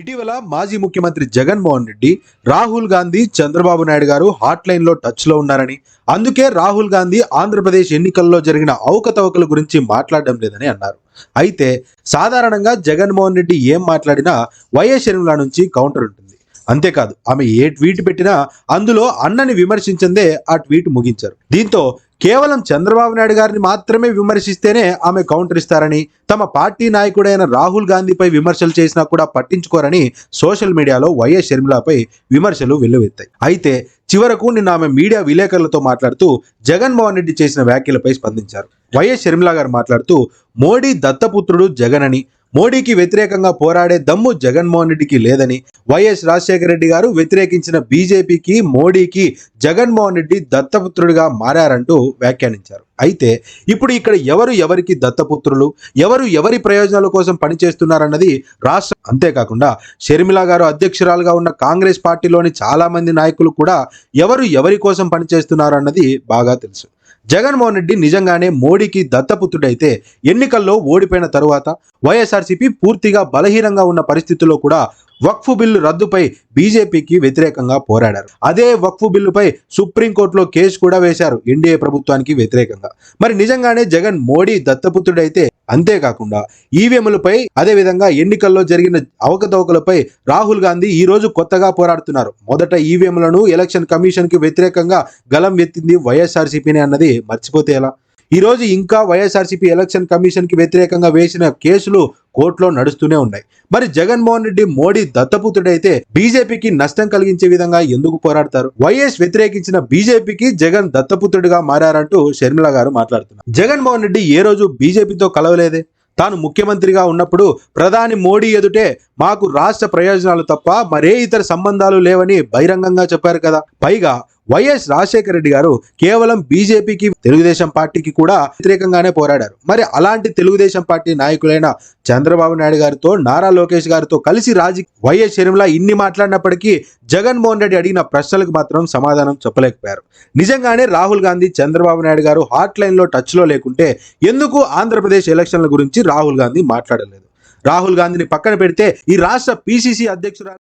ఇటీవల మాజీ ముఖ్యమంత్రి జగన్మోహన్ రెడ్డి రాహుల్ గాంధీ చంద్రబాబు నాయుడు గారు హాట్ లైన్లో టచ్లో ఉన్నారని. అందుకే రాహుల్ గాంధీ ఆంధ్రప్రదేశ్ ఎన్నికల్లో జరిగిన అవకతవకల గురించి మాట్లాడడం లేదని అన్నారు. అయితే సాధారణంగా జగన్మోహన్ రెడ్డి ఏం మాట్లాడినా వైఎస్ షర్మిల నుంచి కౌంటర్ ఉంటుంది. అంతేకాదు ఆమె ఏ ట్వీట్ పెట్టినా అందులో అన్నని విమర్శించిందే ఆ ట్వీట్ ముగించారు. దీంతో కేవలం చంద్రబాబు నాయుడు గారిని మాత్రమే విమర్శిస్తేనే ఆమె కౌంటర్ ఇస్తారని తమ పార్టీ నాయకుడైన రాహుల్ గాంధీపై విమర్శలు చేసినా కూడా పట్టించుకోరని సోషల్ మీడియాలో వైఎస్ షర్మిలాపై విమర్శలు వెల్లువెత్తాయి. అయితే చివరకు నిన్న ఆమె మీడియా విలేకరులతో మాట్లాడుతూ జగన్మోహన్ రెడ్డి చేసిన వ్యాఖ్యలపై స్పందించారు. వైఎస్ షర్మిలా గారు మాట్లాడుతూ మోడీ దత్తపుత్రుడు జగన్ అని మోడీకి వ్యతిరేకంగా పోరాడే దమ్ము జగన్మోహన్ రెడ్డికి లేదని వైఎస్ రాజశేఖర రెడ్డి గారు వ్యతిరేకించిన బీజేపీకి మోడీకి జగన్మోహన్ రెడ్డి దత్తపుత్రుడిగా మారారంటూ వ్యాఖ్యానించారు. అయితే ఇప్పుడు ఇక్కడ ఎవరు ఎవరికి దత్తపుత్రులు ఎవరు ఎవరి ప్రయోజనాల కోసం పనిచేస్తున్నారన్నది రాష్ట్ర అంతేకాకుండా షర్మిల గారు అధ్యక్షురాలుగా ఉన్న కాంగ్రెస్ పార్టీలోని చాలా మంది నాయకులు కూడా ఎవరు ఎవరి కోసం పనిచేస్తున్నారన్నది బాగా తెలుసు. జగన్మోహన్ రెడ్డి నిజంగానే మోడీకి దత్తపుత్రుడైతే ఎన్నికల్లో ఓడిపోయిన తరువాత వైఎస్ఆర్సీపీ పూర్తిగా బలహీనంగా ఉన్న పరిస్థితుల్లో కూడా వక్ఫ్ బిల్లు రద్దుపై బీజేపీకి వ్యతిరేకంగా పోరాడారు. అదే వక్ఫ్ బిల్లుపై సుప్రీంకోర్టులో కేసు కూడా వేశారు ఎన్డీఏ ప్రభుత్వానికి వ్యతిరేకంగా. మరి నిజంగానే జగన్ మోడీ దత్తపుత్రుడైతే అంతేకాకుండా ఈవీఎంలపై అదేవిధంగా ఎన్నికల్లో జరిగిన అవకతవకలపై రాహుల్ గాంధీ ఈ రోజు కొత్తగా పోరాడుతున్నారు. మొదట ఈవీఎంలను ఎలక్షన్ కమిషన్కి వ్యతిరేకంగా గలం ఎత్తింది వైఎస్ఆర్సీపీని అన్నది మర్చిపోతే ఎలా? ఈ రోజు ఇంకా వైఎస్ఆర్సీపీ ఎలక్షన్ కమిషన్కి వ్యతిరేకంగా వేసిన కేసులు కోర్టులో నడుస్తూనే ఉన్నాయి. మరి జగన్మోహన్ రెడ్డి మోడీ దత్తపుత్రుడైతే బీజేపీకి నష్టం కలిగించే విధంగా ఎందుకు పోరాడతారు? వైఎస్ వ్యతిరేకించిన బీజేపీకి జగన్ దత్తపుత్రుడిగా మారారంటూ షర్మిల గారు మాట్లాడుతున్నారు. జగన్మోహన్ రెడ్డి ఏ రోజు బీజేపీతో కలవలేదే? తాను ముఖ్యమంత్రిగా ఉన్నప్పుడు ప్రధాని మోడీ ఎదుటే మాకు రాష్ట్ర ప్రయోజనాలు తప్ప మరే ఇతర సంబంధాలు లేవని బహిరంగంగా చెప్పారు కదా. పైగా వైఎస్ రాజశేఖర రెడ్డి గారు కేవలం బీజేపీకి తెలుగుదేశం పార్టీకి కూడా వ్యతిరేకంగానే పోరాడారు. మరి అలాంటి తెలుగుదేశం పార్టీ నాయకులైన చంద్రబాబు నాయుడు గారితో నారా లోకేష్ గారితో కలిసి రాజీ వైఎస్ షర్మిల ఇన్ని మాట్లాడినప్పటికీ జగన్మోహన్ రెడ్డి అడిగిన ప్రశ్నలకు మాత్రం సమాధానం చెప్పలేకపోయారు. నిజంగానే రాహుల్ గాంధీ చంద్రబాబు నాయుడు గారు హాట్ లైన్లో టచ్లో లేకుంటే ఎందుకు ఆంధ్రప్రదేశ్ ఎలక్షన్ల గురించి రాహుల్ గాంధీ మాట్లాడలేదు? రాహుల్ గాంధీని పక్కన పెడితే ఈ రాష్ట్ర పిసిసి అధ్యక్షురాలు